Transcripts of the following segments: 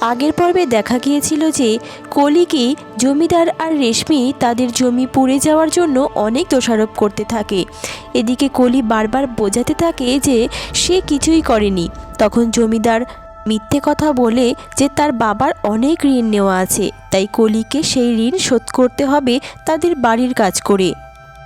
আগের পর্বে দেখা গিয়েছিল যে কলিকে জমিদার আর রেশমি তাদের জমি পুড়ে যাওয়ার জন্য অনেক দোষারোপ করতে থাকে। এদিকে কলি বারবার বোঝাতে থাকে যে সে কিছুই করেনি। তখন জমিদার মিথ্যে কথা বলে যে তার বাবার অনেক ঋণ নেওয়া আছে, তাই কলিকে সেই ঋণ শোধ করতে হবে তাদের বাড়ির কাজ করে।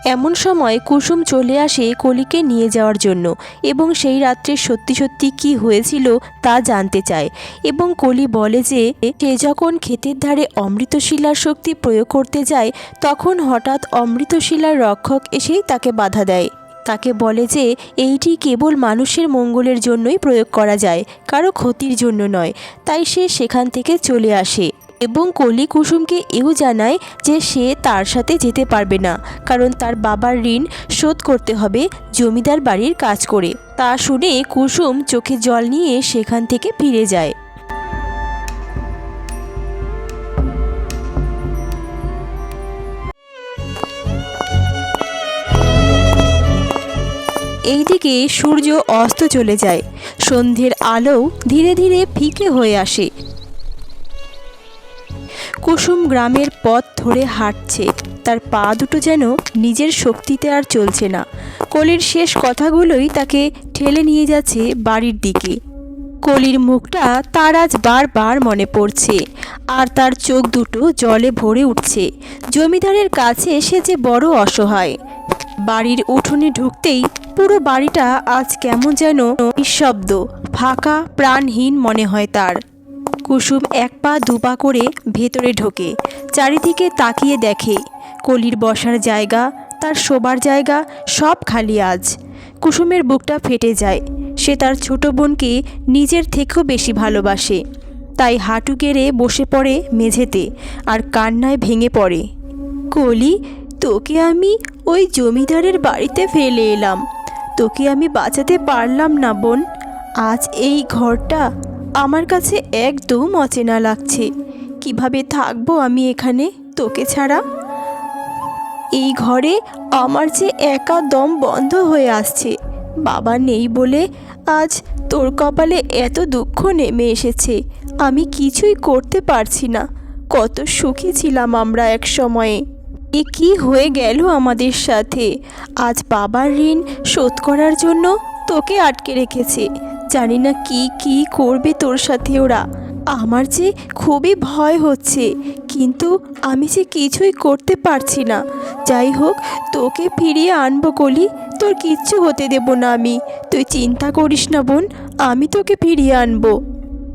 এমন সময় কুসুম চলে আসে কলিকে নিয়ে যাওয়ার জন্য এবং সেই রাত্রে সত্যি সত্যি কি হয়েছিল তা জানতে চায় এবং কলি বলে যে সে যখন ক্ষেতের ধারে অমৃতশিলার শক্তি প্রয়োগ করতে যায়, তখন হঠাৎ অমৃতশিলার রক্ষক এসেই তাকে বাধা দেয়। তাকে বলে যে, এইটি কেবল মানুষের মঙ্গলের জন্যই প্রয়োগ করা যায়, কারও ক্ষতির জন্য নয়। তাই সে সেখান থেকে চলে আসে এবং কলি কুসুমকে এও জানায় যে সে তার সাথে যেতে পারবে না, কারণ তার বাবার ঋণ শোধ করতে হবে জমিদার বাড়ির কাজ করে। তা শুনে কুসুম চোখে জল নিয়ে সেখান থেকে ফিরে যায়। এইদিকে সূর্য অস্ত চলে যায়। সন্ধ্যের আলো ধীরে ধীরে ফিকে হয়ে আসে। কুসুম গ্রামের পথ ধরে হাঁটছে। তার পা দুটো যেন নিজের শক্তিতে আর চলছে না। কলির শেষ কথাগুলোই তাকে ঠেলে নিয়ে যাচ্ছে বাড়ির দিকে। কলির মুখটা তার আজ বারবার মনে পড়ছে। আর তার চোখ দুটো জলে ভরে উঠছে। জমিদারের কাছে এসে যে বড় অসহায়। বাড়ির উঠোনে ঢুকতেই পুরো বাড়িটা আজ কেমন যেন নিঃশব্দ, ফাঁকা, প্রাণহীন মনে হয় তার। কুসুম এক পা দু পা করে ভেতরে ঢোকে, চারিদিকে তাকিয়ে দেখে, কলির বসার জায়গা, তার শোবার জায়গা, সব খালি আজ। কুসুমের বুকটা ফেটে যায়, সে তার ছোট বোনকে নিজের থেকেও বেশি ভালোবাসে। তাই হাঁটু গেড়ে বসে পড়ে মেঝেতে আর কান্নায় ভেঙে পড়ে। কলি, তোকে আমি ওই জমিদারের বাড়িতে ফেলে এলাম। তোকে আমি বাঁচাতে পারলাম না, বোন। আজ এই ঘরটা আমার কাছে একদম অচেনা লাগছে। কীভাবে থাকব আমি এখানে তোকে ছাড়া? এই ঘরে আমার যে একা দম বন্ধ হয়ে আসছে, বাবা নেই বলে আজ তোর কপালে এত দুঃখ নেমে এসেছে, আমি কিছুই করতে পারছি না। কত সুখী ছিলাম আমরা এক সময়ে এ কি হয়ে গেল আমাদের সাথে? আজ বাবার ঋণ শোধ করার জন্য তোকে আটকে রেখেছে। জানি না কি কি করবে তোর সাথে ওরা। আমার যে খুবই ভয় হচ্ছে, কিন্তু আমি যে কিছুই করতে পারছি না। যাই হোক, তোকে ফিরিয়ে আনব কলি। তোর কিচ্ছু হতে দেব না আমি। তুই চিন্তা করিস না বোন, আমি তোকে ফিরিয়ে আনব।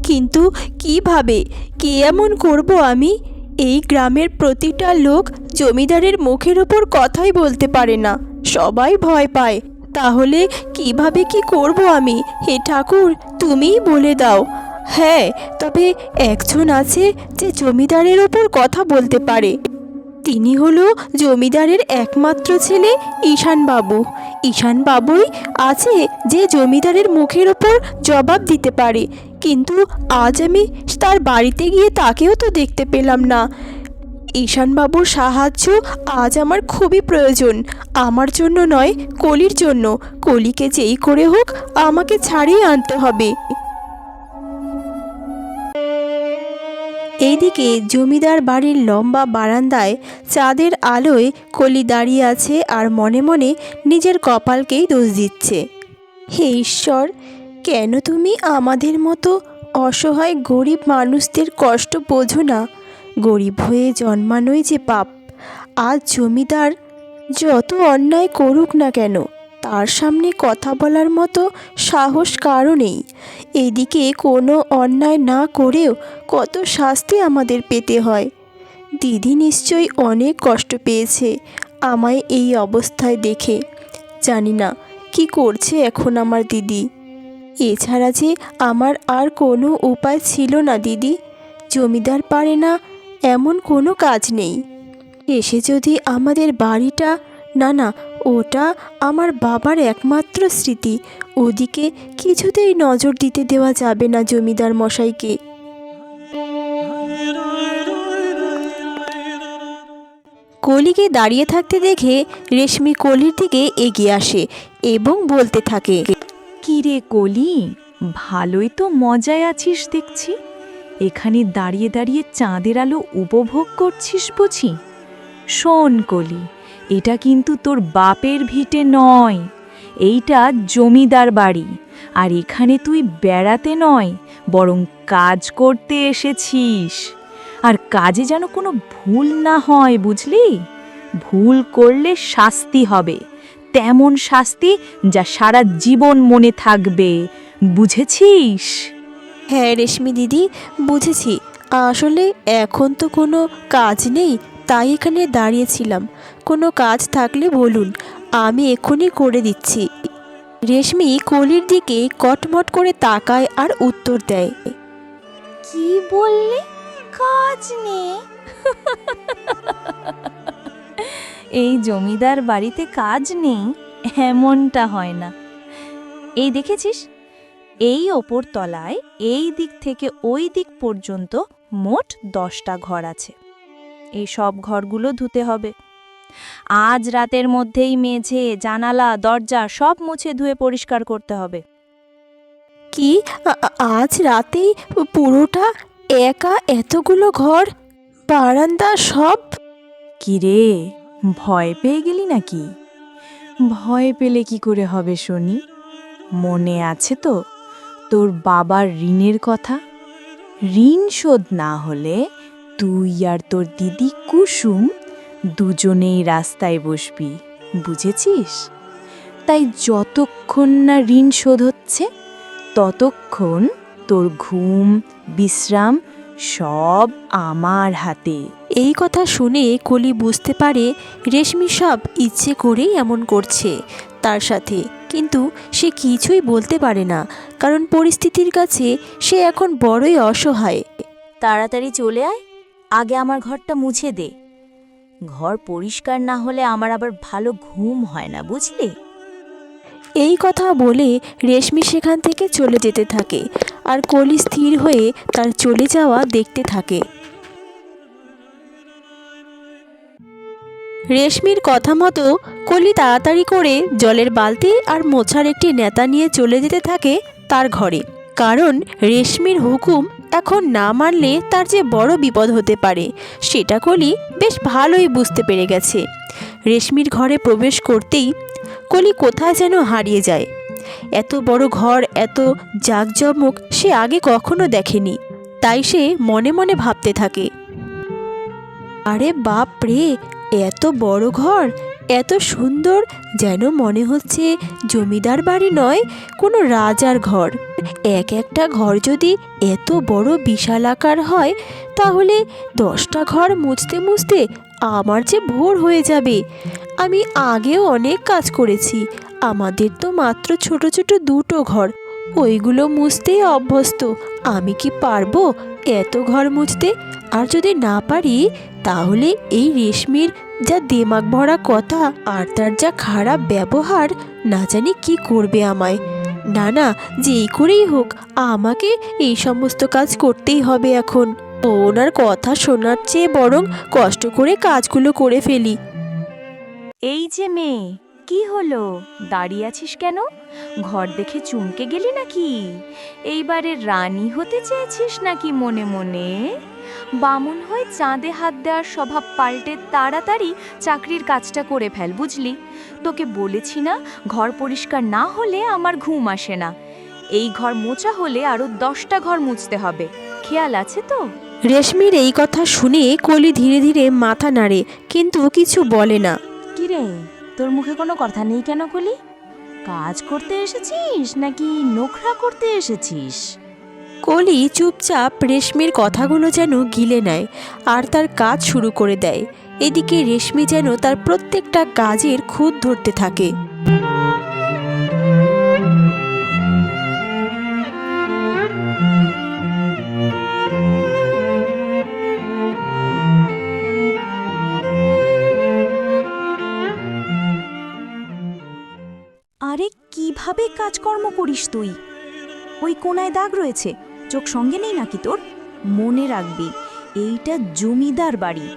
কিন্তু কীভাবে? কি এমন করব আমি? এই গ্রামের প্রতিটা লোক জমিদারের মুখের ওপর কথাই বলতে পারে না। সবাই ভয় পায়। তাহলে কীভাবে কি করব আমি? হে ঠাকুর, তুমিই বলে দাও। হ্যাঁ তবে একজন আছে যে জমিদারের ওপর কথা বলতে পারে। তিনি হলো জমিদারের একমাত্র ছেলে ঈশানবাবু। ঈশানবাবুই আছে যে জমিদারের মুখের ওপর জবাব দিতে পারে। কিন্তু আজ আমি তার বাড়িতে গিয়ে তাকেও তো দেখতে পেলাম না। ঈশানবাবুর সাহায্য আজ আমার খুবই প্রয়োজন। আমার জন্য নয়, কলির জন্য। কলিকে যেই করে হোক আমাকে ছাড়িয়ে আনতে হবে। এইদিকে জমিদার বাড়ির লম্বা বারান্দায় চাঁদের আলোয় কলি দাঁড়িয়ে আছে আর মনে মনে নিজের কপালকেই দোষ দিচ্ছে। হে ঈশ্বর কেন তুমি আমাদের মতো অসহায় গরিব মানুষদের কষ্ট বোঝো না? গরিব হয়ে জন্মানোই যে পাপ, আজ জমিদার যত অন্যায় করুক না কেন, তার সামনে কথা বলার মতো সাহস কারও নেই। এদিকে কোনো অন্যায় না করেও কত শাস্তি আমাদের পেতে হয়। দিদি নিশ্চয়ই অনেক কষ্ট পেয়েছে আমায় এই অবস্থায় দেখে। জানি না কি করছে এখন আমার দিদি। এছাড়া যে আমার আর কোনো উপায় ছিল না, দিদি। জমিদার পারে না এমন কোনো কাজ নেই। এসে যদি আমাদের বাড়িটা, না না, ওটা আমার বাবার একমাত্র স্মৃতি, ওদিকে কিছুতেই নজর দিতে দেওয়া যাবে না জমিদার মশাইকে। কলিকে দাঁড়িয়ে থাকতে দেখে রেশমি কলির দিকে এগিয়ে আসে এবং বলতে থাকে কি রে কলি? ভালোই তো মজায় আছিস দেখছি। এখানে দাঁড়িয়ে দাঁড়িয়ে চাঁদের আলো উপভোগ করছিস বুঝি? শোন কলি, এটা কিন্তু তোর বাপের ভিটে নয়। এইটা জমিদার বাড়ি, আর এখানে তুই বেড়াতে নয়, বরং কাজ করতে এসেছিস। আর কাজে যেন কোনো ভুল না হয় বুঝলি? ভুল করলে শাস্তি হবে। তেমন শাস্তি যা সারা জীবন মনে থাকবে। বুঝেছিস? হ্যাঁ রেশমি দিদি বুঝেছি। আসলে এখন তো কোনো কাজ নেই তাই এখানে দাঁড়িয়েছিলাম। কোনো কাজ থাকলে বলুন আমি এক্ষুনি করে দিচ্ছি। রেশমি কলির দিকে কটমট করে তাকায় আর উত্তর দেয়। কি বললে? কাজ নেই। এই জমিদার বাড়িতে কাজ নেই এমনটা হয় না। এই দেখেছিস? এই ওপর তলায় এই দিক থেকে ওই দিক পর্যন্ত মোট দশটা ঘর আছে। এই সব ঘরগুলো ধুতে হবে। আজ রাতের মধ্যেই মেঝে জানালা দরজা সব মুছে ধুয়ে পরিষ্কার করতে হবে। কি? আজ রাতেই পুরোটা একা এতগুলো ঘর? বারান্দা সব? কিরে? ভয় পেয়ে গেলি নাকি? ভয় পেলে কি করে হবে শুনি? মনে আছে তো, তোর বাবার ঋণের কথা? ঋণ শোধ না হলে তুই আর তোর দিদি কুসুম দুজনেই রাস্তায় বসবি, বুঝেছিস? তাই যতক্ষণ না ঋণ শোধ হচ্ছে, ততক্ষণ তোর ঘুম, বিশ্রাম সব আমার হাতে। এই কথা শুনে কলি বুঝতে পারে রেশমি সব ইচ্ছে করেই এমন করছে তার সাথে। কিন্তু সে কিছুই বলতে পারে না, কারণ পরিস্থিতির কাছে সে এখন বড়ই অসহায়। তাড়াতাড়ি চলে আয়, আগে আমার ঘরটা মুছে দে। ঘর পরিষ্কার না হলে আমার আবার ভালো ঘুম হয় না, বুঝলি? এই কথা বলে রেশমি সেখান থেকে চলে যেতে থাকে, আর কলি স্থির হয়ে তার চলে যাওয়া দেখতে থাকে। রেশমির কথা মতো কলি তাড়াতাড়ি করে জলের বালতি আর মোছার একটি নেতা নিয়ে চলে যেতে থাকে তার ঘরে। কারণ রেশমির হুকুম এখন না মানলে তার যে বড় বিপদ হতে পারে, সেটা কলি বেশ ভালোই বুঝতে পেরে গেছে। রেশমির ঘরে প্রবেশ করতেই কলি কোথায় যেন হারিয়ে যায়। এত বড় ঘর, এত জাঁকজমক সে আগে কখনো দেখেনি। তাই সে মনে মনে ভাবতে থাকে, আরে বাপ রে এত বড় ঘর, এত সুন্দর, যেন মনে হচ্ছে জমিদার বাড়ি নয়, কোনো রাজার ঘর। এক একটা ঘর যদি এত বড় বিশাল আকার হয়, তাহলে দশটা ঘর মুছতে মুছতে আমার যে ভোর হয়ে যাবে। আমি আগেও অনেক কাজ করেছি, আমাদের তো মাত্র ছোট ছোট দুটো ঘর, ওইগুলো মুছতেই অভ্যস্ত। আমি কি পারব এত ঘর মুছতে? আর যদি না পারি তাহলে এই রেশমির যা দেমাগ ভরা কথা আর তার যা খারাপ ব্যবহার, না জানি কি করবে আমায়। না না, যেই করেই হোক, আমাকে এই সমস্ত কাজ করতেই হবে এখন। ওনার কথা শোনার চেয়ে বরং কষ্ট করে কাজগুলো করে ফেলি। এই যে মেয়ে, কি হলো? দাঁড়িয়ে আছিস কেন? ঘর দেখে চমকে গেলি নাকি? এইবারে রানী হতে চেয়েছিস নাকি মনে মনে? বামুন হয়ে চাঁদে হাত দেওয়ার স্বভাব পাল্টে তাড়াতাড়ি চাকরির কাজটা করে ফেল বুঝলি? তোকে বলেছি না ঘর পরিষ্কার না হলে আমার ঘুম আসে না। এই ঘর মোচা হলে আরও দশটা ঘর মুছতে হবে। খেয়াল আছে তো? রেশমির এই কথা শুনে কলি ধীরে ধীরে মাথা নাড়ে কিন্তু কিছু বলে না। কিরে তোর মুখে কোনো কথা নেই কেন কলি? কাজ করতে এসেছিস নাকি নোখরা করতে এসেছিস? কলি চুপচাপ রেশমির কথাগুলো যেন গিলে নেয় আর তার কাজ শুরু করে দেয়। এদিকে রেশমি যেন তার প্রত্যেকটা কাজের খুঁত ধরতে থাকে। আরে কীভাবে কাজকর্ম করিস তুই? ওই কোনায় দাগ রয়েছে। চোখ সঙ্গে নেই নাকি তোর? মনে রাখবি এইটা জমিদার বাড়ি।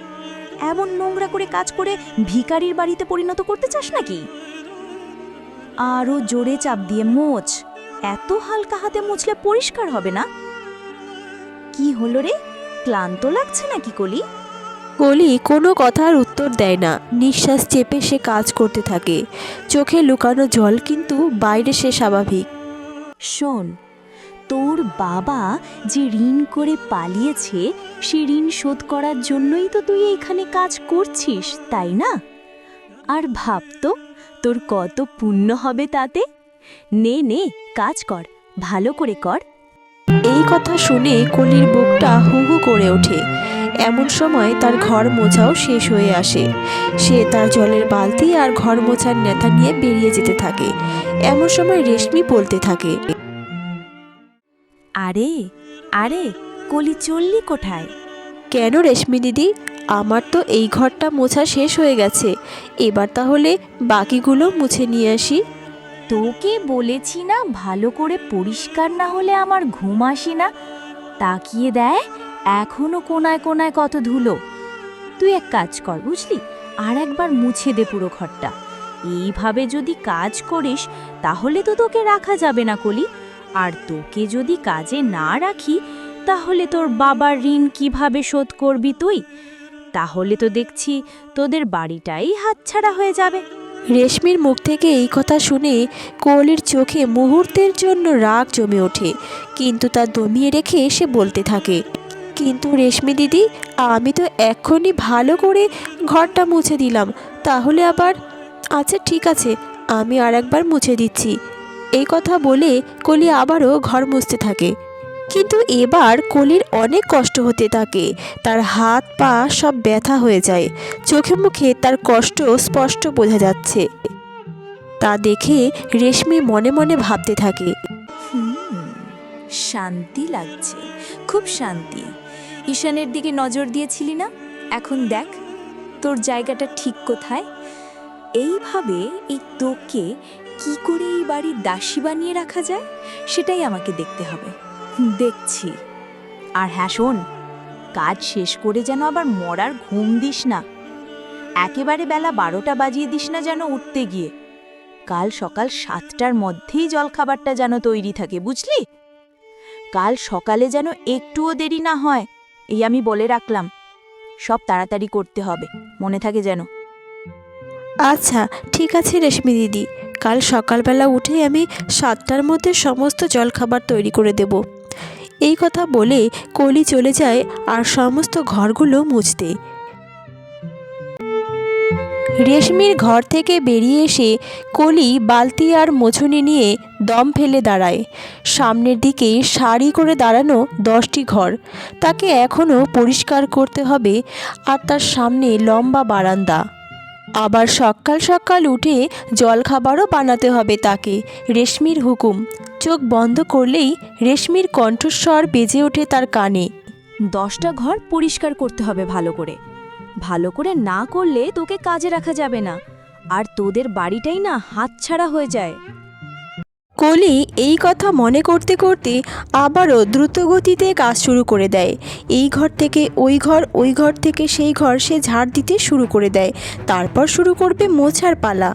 এমন নোংরা করে কাজ করে ভিখারির বাড়িতে পরিণত করতে চাস নাকি? আরও জোরে চাপ দিয়ে মোচ। এত হালকা হাতে মুছলে পরিষ্কার হবে না? কি হলো রে? ক্লান্ত লাগছে নাকি কলি? কলি কোনো কথার উত্তর দেয় না। নিঃশ্বাস চেপে সে কাজ করতে থাকে। চোখে লুকানো জল কিন্তু বাইরে সে স্বাভাবিক। শোন তোর বাবা যে ঋণ করে পালিয়েছে, সে ঋণ শোধ করার জন্যই তো তুই এখানে কাজ করছিস, তাই না? আর ভাব তো, তোর কত পুণ্য হবে তাতে? নে নে, কাজ কর, ভালো করে কর। এই কথা শুনে কলির বুকটা হু হু করে ওঠে। এমন সময় তার ঘর মোছাও শেষ হয়ে আসে। সে তার জলের বালতি আর ঘর মোছার নেতা নিয়ে বেরিয়ে যেতে থাকে। এমন সময় রেশমি বলতে থাকে আরে আরে কলি চললি কোথায়? কেন রেশমি দিদি? আমার তো এই ঘরটা মোছা শেষ হয়ে গেছে। এবার তাহলে বাকিগুলো মুছে নিয়ে আসি। তোকে বলেছি না ভালো করে পরিষ্কার না হলে আমার ঘুম আসি না। তাকিয়ে দেয় এখনও কোনায় কোনায় কত ধুলো। তুই এক কাজ কর বুঝলি? আর একবার মুছে দে পুরো ঘরটা। এইভাবে যদি কাজ করিস তাহলে তো তোকে রাখা যাবে না কলি। আর তোকে যদি কাজে না রাখি, তাহলে তোর বাবার ঋণ কীভাবে শোধ করবি তুই? তাহলে তো দেখছি তোদের বাড়িটাই হাতছাড়া হয়ে যাবে। রেশমির মুখ থেকে এই কথা শুনে কোহলির চোখে মুহূর্তের জন্য রাগ জমে ওঠে, কিন্তু তা দমিয়ে রেখে সে বলতে থাকে, কিন্তু রেশমি দিদি, আমি তো এক্ষুনি ভালো করে ঘরটা মুছে দিলাম, তাহলে আবার আচ্ছা ঠিক আছে, আমি আর একবার মুছে দিচ্ছি। এই কথা বলে কলি আবারও ঘর মুছতে থাকে। কিন্তু এবার কলির অনেক কষ্ট হতে থাকে। তার হাত, পা সব ব্যথা হয়ে যায়। চোখে মুখে তার কষ্ট স্পষ্ট বোঝা যাচ্ছে। তা দেখে রেশমি মনে মনে ভাবতে থাকে। শান্তি লাগছে, খুব শান্তি। ঈশানের দিকে নজর দিয়েছিলি না? এখন দেখ, তোর জায়গাটা ঠিক কোথায়? এইভাবে এই তোকে কি করে এই বাড়ির দাসী বানিয়ে রাখা যায়, সেটাই আমাকে দেখতে হবে। দেখছি। আর হ্যাঁ শোন, কাজ শেষ করে যেন আবার মরার ঘুম দিস না। একেবারে বেলা বারোটা বাজিয়ে দিস না যেন উঠতে গিয়ে। কাল সকাল সাতটার মধ্যেই জলখাবারটা যেন তৈরি থাকে, বুঝলি? কাল সকালে যেন একটুও দেরি না হয়, এই আমি বলে রাখলাম। সব তাড়াতাড়ি করতে হবে, মনে থাকে যেন। আচ্ছা ঠিক আছে রেশমি দিদি। কাল সকালবেলা উঠে আমি সাতটার মধ্যে সমস্ত জলখাবার তৈরি করে দেব। এই কথা বলে কলি চলে যায় আর সমস্ত ঘরগুলো মুছতে। রেশমির ঘর থেকে বেরিয়ে এসে কলি বালতি আর মোছনি নিয়ে দম ফেলে দাঁড়ায়। সামনের দিকে সারি করে দাঁড়ানো দশটি ঘর। তাকে এখনও পরিষ্কার করতে হবে আর তার সামনে লম্বা বারান্দা। আবার সকাল সকাল উঠে জলখাবারও বানাতে হবে তাকে, রেশমির হুকুম। চোখ বন্ধ করলেই রেশমির কণ্ঠস্বর বেজে ওঠে তার কানে। দশটা ঘর পরিষ্কার করতে হবে ভালো করে। ভালো করে না করলে তোকে কাজে রাখা যাবে না। আর তোদের বাড়িটাই না হাতছাড়া হয়ে যায়। কলি এই কথা মনে করতে করতে আবারও দ্রুতগতিতে কাজ শুরু করে দেয়। এই ঘর থেকে ওই ঘর ওই ঘর থেকে সেই ঘর সে ঝাড় দিতে শুরু করে দেয়। তারপর শুরু করবে মোছার পালা।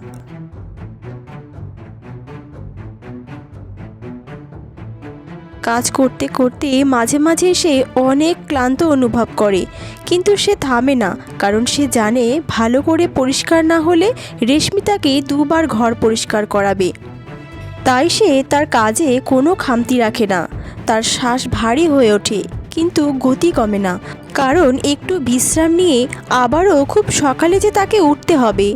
কাজ করতে করতে মাঝে মাঝে সে অনেক ক্লান্ত অনুভব করে। কিন্তু সে থামে না, কারণ সে জানে ভালো করে পরিষ্কার না হলে রেশমিতাকে দুবার ঘর পরিষ্কার করাবে। তাই সে তার কাজে কোনো খামতি রাখে না। তার শ্বাস ভারী হয়ে ওঠে, কিন্তু গতি কমে না। কারণ একটু বিশ্রাম নিয়ে আবারও খুব সকালে যে তাকে উঠতে হবে।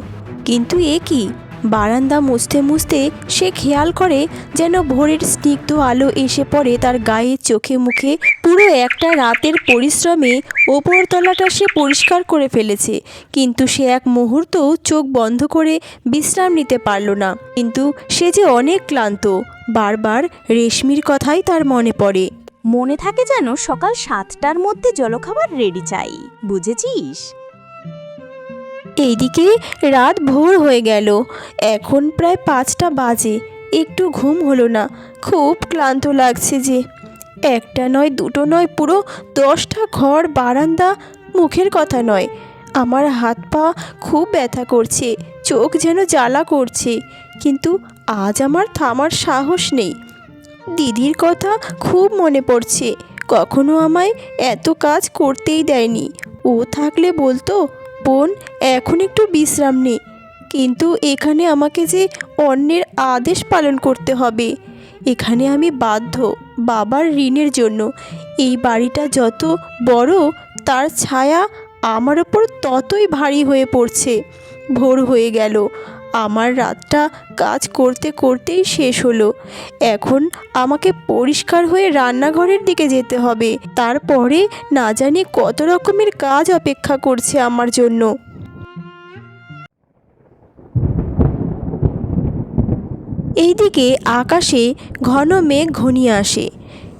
কিন্তু এ কি? বারান্দা মুছতে মুছতে সে খেয়াল করে যেন ভোরের স্নিগ্ধ আলো এসে পড়ে তার গায়ে, চোখে, মুখে। পুরো একটা রাতের পরিশ্রমে ওপরতলাটা সে পরিষ্কার করে ফেলেছে। কিন্তু সে এক মুহূর্তও চোখ বন্ধ করে বিশ্রাম নিতে পারল না। কিন্তু সে যে অনেক ক্লান্ত, বারবার রেশমির কথাই তার মনে পড়ে। মনে থাকে যেন সকাল সাতটার মধ্যে জলখাবার রেডি চাই, বুঝেছিস? এইদিকে রাত ভোর হয়ে গেল। এখন প্রায় পাঁচটা বাজে। একটু ঘুম হলো না। খুব ক্লান্ত লাগছে যে। একটা নয়, দুটো নয়, পুরো দশটা ঘর, বারান্দা, মুখের কথা নয়। আমার হাত পা খুব ব্যথা করছে, চোখ যেন জ্বালা করছে। কিন্তু আজ আমার থামার সাহস নেই। দিদির কথা খুব মনে পড়ছে। কখনো আমায় এত কাজ করতেই দেয়নি। ও থাকলে বলতো বোন, এখন একটু বিশ্রাম নে। কিন্তু এখানে আমাকে যে অন্যের আদেশ পালন করতে হবে। এখানে আমি বাধ্য বাবার ঋণের জন্য। এই বাড়িটা যত বড়, তার ছায়া আমার ওপর ততই ভারী হয়ে পড়ছে। ভোর হয়ে গেল। আমার রাতটা কাজ করতে করতেই শেষ হলো। এখন আমাকে পরিষ্কার হয়ে রান্নাঘরের দিকে যেতে হবে। তারপরে না জানি কত রকমের কাজ অপেক্ষা করছে আমার জন্য। এইদিকে আকাশে ঘন মেঘ ঘনিয়ে আসে।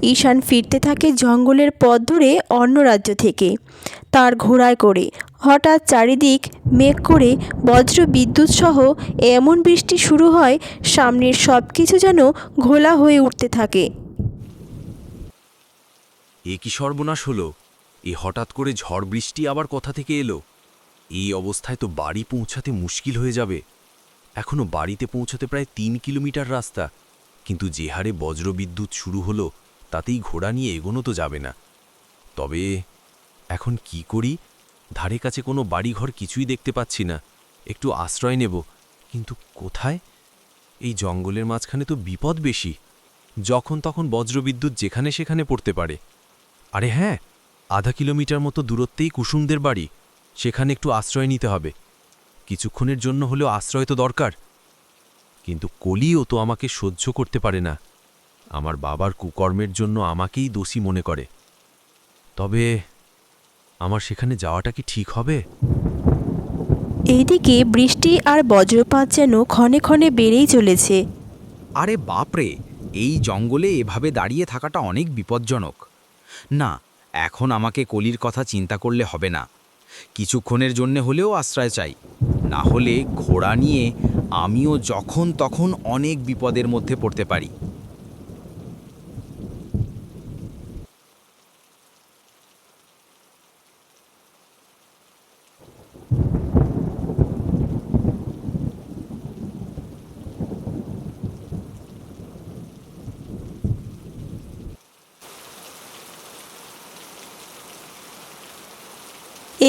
ঈশান ফিরতে থাকে জঙ্গলের পথ ধরে অন্য রাজ্য থেকে। তার ঘোড়ায় করে। হঠাৎ চারিদিক মেঘ করে বজ্র বিদ্যুৎ সহ এমন বৃষ্টি শুরু হয়, সামনের সব কিছু যেন ঘোলা হয়ে উঠতে থাকে। এ কি সর্বনাশ হলো? এ হঠাৎ করে ঝড় বৃষ্টি আবার কোথা থেকে এলো? এই অবস্থায় তো বাড়ি পৌঁছাতে মুশকিল হয়ে যাবে। এখনও বাড়িতে পৌঁছাতে প্রায় তিন কিলোমিটার রাস্তা। কিন্তু যে হারে বজ্রবিদ্যুৎ শুরু হলো, তাতেই ঘোড়া নিয়ে এগোনো তো যাবে না। তবে এখন কি করি? ধারে কাছে কোনো বাড়িঘর কিছুই দেখতে পাচ্ছি না। একটু আশ্রয় নেব। কিন্তু কোথায়? এই জঙ্গলের মাঝখানে তো বিপদ বেশি। যখন তখন বজ্রবিদ্যুৎ যেখানে সেখানে পড়তে পারে। আরে হ্যাঁ আধা কিলোমিটার মতো দূরত্বেই কুসুমদের বাড়ি। সেখানে একটু আশ্রয় নিতে হবে। কিছুক্ষণের জন্য হলেও আশ্রয় তো দরকার। কিন্তু কলিও তো আমাকে সহ্য করতে পারে না। আমার বাবার কুকর্মের জন্য আমাকেই দোষী মনে করে। তবে আমার সেখানে যাওয়াটা কি ঠিক হবে? এইদিকে বৃষ্টি আর বজ্রপাত যেন ক্ষণে ক্ষণে বেড়েই চলেছে। আরে বাপরে এই জঙ্গলে এভাবে দাঁড়িয়ে থাকাটা অনেক বিপজ্জনক। না এখন আমাকে কলির কথা চিন্তা করলে হবে না। কিছুক্ষণের জন্যে হলেও আশ্রয় চাই। না হলে ঘোড়া নিয়ে আমিও যখন তখন অনেক বিপদের মধ্যে পড়তে পারি।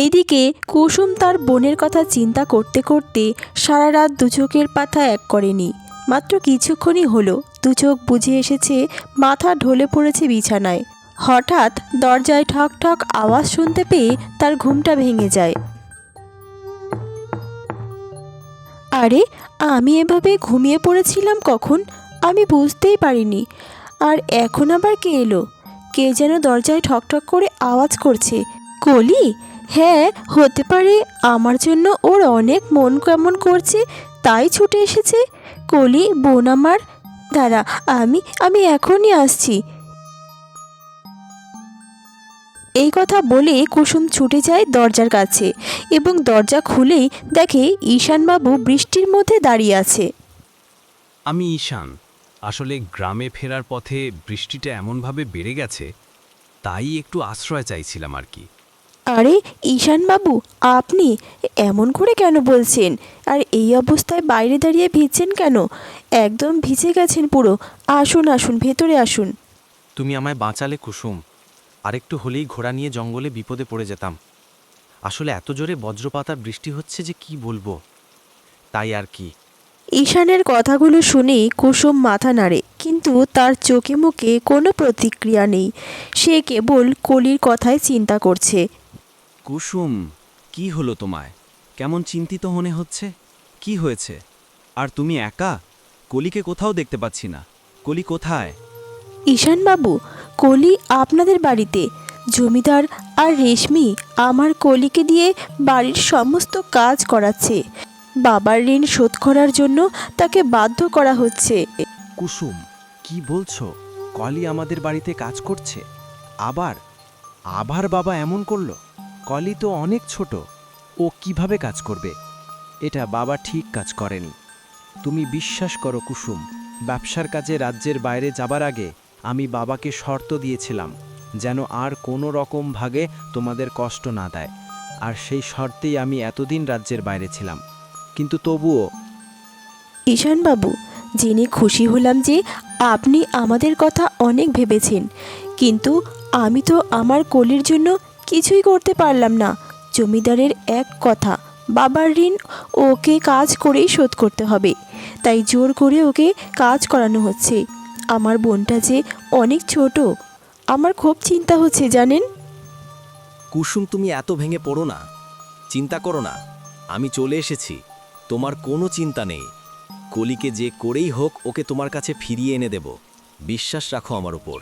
এইদিকে কুসুম তার বোনের কথা চিন্তা করতে করতে সারা রাত দু চোখের পাতা এক করেনি। মাত্র কিছুক্ষণই হলো দু চোখ বুঝে এসেছে মাথা ঢলে পড়েছে বিছানায়। হঠাৎ দরজায় ঠক ঠক আওয়াজ শুনতে পেয়ে তার ঘুমটা ভেঙে যায়। আরে, আমি এভাবে ঘুমিয়ে পড়েছিলাম কখন? আমি বুঝতেই পারিনি। আর এখন আবার কে এলো? কে যেন দরজায় ঠকঠক করে আওয়াজ করছে। কলি হ্যাঁ হতে পারে। আমার জন্য ওর অনেক মন কেমন করছে, তাই ছুটে এসেছে। কলি, বোন আমার, দাঁড়া, আমি আমি এখনই আসছি। এই কথা বলে কুসুম ছুটে যায় দরজার কাছে এবং দরজা খুলেই দেখে ঈশানবাবু বৃষ্টির মধ্যে দাঁড়িয়ে আছে। আমি ঈশান, আসলে গ্রামে ফেরার পথে বৃষ্টিটা এমনভাবে বেড়ে গেছে, তাই একটু আশ্রয় চাইছিলাম আর কি। আরে ঈশানবাবু আপনি? এমন করে কেন বলছেন? আর এই অবস্থায় বাইরে দাঁড়িয়ে ভিজছেন কেন? একদম ভিজে গেছেন পুরো। আসুন আসুন ভেতরে আসুন। তুমি আমায় বাঁচালে কুসুম। আরেকটু হলেই ঘোড়া নিয়ে জঙ্গলে বিপদে পড়ে যেতাম। আসলে এত জোরে বজ্রপাত আর বৃষ্টি হচ্ছে যে কি বলব? তাই আর কি? ঈশানের কথাগুলো শুনে কুসুম মাথা নাড়ে কিন্তু তার চোখে মুখে কোনো প্রতিক্রিয়া নেই। সে কেবল কলির কথায় চিন্তা করছে। কুসুম কি হলো তোমায়? কেমন চিন্তিত মনে হচ্ছে? কি হয়েছে? আর তুমি একা? কলিকে কোথাও দেখতে পাচ্ছি না। কলি কোথায়? ঈশানবাবু কলি আপনাদের বাড়িতে। জমিদার আর রেশমি আমার কলিকে দিয়ে বাড়ির সমস্ত কাজ করাচ্ছে। বাবার ঋণ শোধ করার জন্য তাকে বাধ্য করা হচ্ছে। কুসুম কি বলছো? কলি আমাদের বাড়িতে কাজ করছে? আবার? আবার বাবা এমন করল? কলি তো অনেক ছোট। ও কীভাবে কাজ করবে? এটা বাবা ঠিক কাজ করেনি। তুমি বিশ্বাস করো কুসুম, ব্যবসার কাজে রাজ্যের বাইরে যাবার আগে আমি বাবাকে শর্ত দিয়েছিলাম যেন আর কোনো রকম ভাগে তোমাদের কষ্ট না দেয়। আর সেই শর্তেই আমি এতদিন রাজ্যের বাইরে ছিলাম। কিন্তু তবুও ঈশানবাবু জেনে খুশি হলাম যে আপনি আমাদের কথা অনেক ভেবেছেন। কিন্তু আমি তো আমার কলির জন্য কিছুই করতে পারলাম না। জমিদারের এক কথা, বাবার ঋণ ওকে কাজ করেই শোধ করতে হবে। তাই জোর করে ওকে কাজ করানো হচ্ছে। আমার বোনটা যে অনেক ছোট, আমার খুব চিন্তা হচ্ছে, জানেন? কুসুম, তুমি এত ভেঙে পড়ো না। চিন্তা করো না, আমি চলে এসেছি। তোমার কোনো চিন্তা নেই। কলিকে যে করেই হোক, ওকে তোমার কাছে ফিরিয়ে এনে দেব। বিশ্বাস রাখো আমার উপর।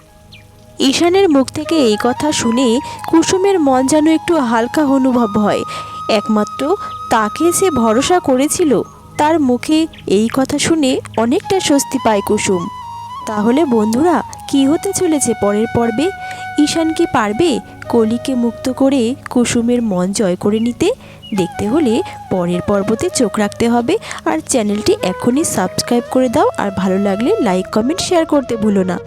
ঈশানের মুখ থেকে এই কথা শুনে কুসুমের মন যেন একটু হালকা অনুভব হয়। একমাত্র তাকে সে ভরসা করেছিল, তার মুখে এই কথা শুনে অনেকটা স্বস্তি পায় কুসুম। তাহলে বন্ধুরা, কি হতে চলেছে পরের পর্বে? ঈশান কি পারবে কলিকে মুক্ত করে কুসুমের মন জয় করে নিতে? দেখতে হলে পরের পর্বতে চোখ রাখতে হবে আর চ্যানেলটি এখনই সাবস্ক্রাইব করে দাও আর ভালো লাগলে লাইক, কমেন্ট, শেয়ার করতে ভুলো না।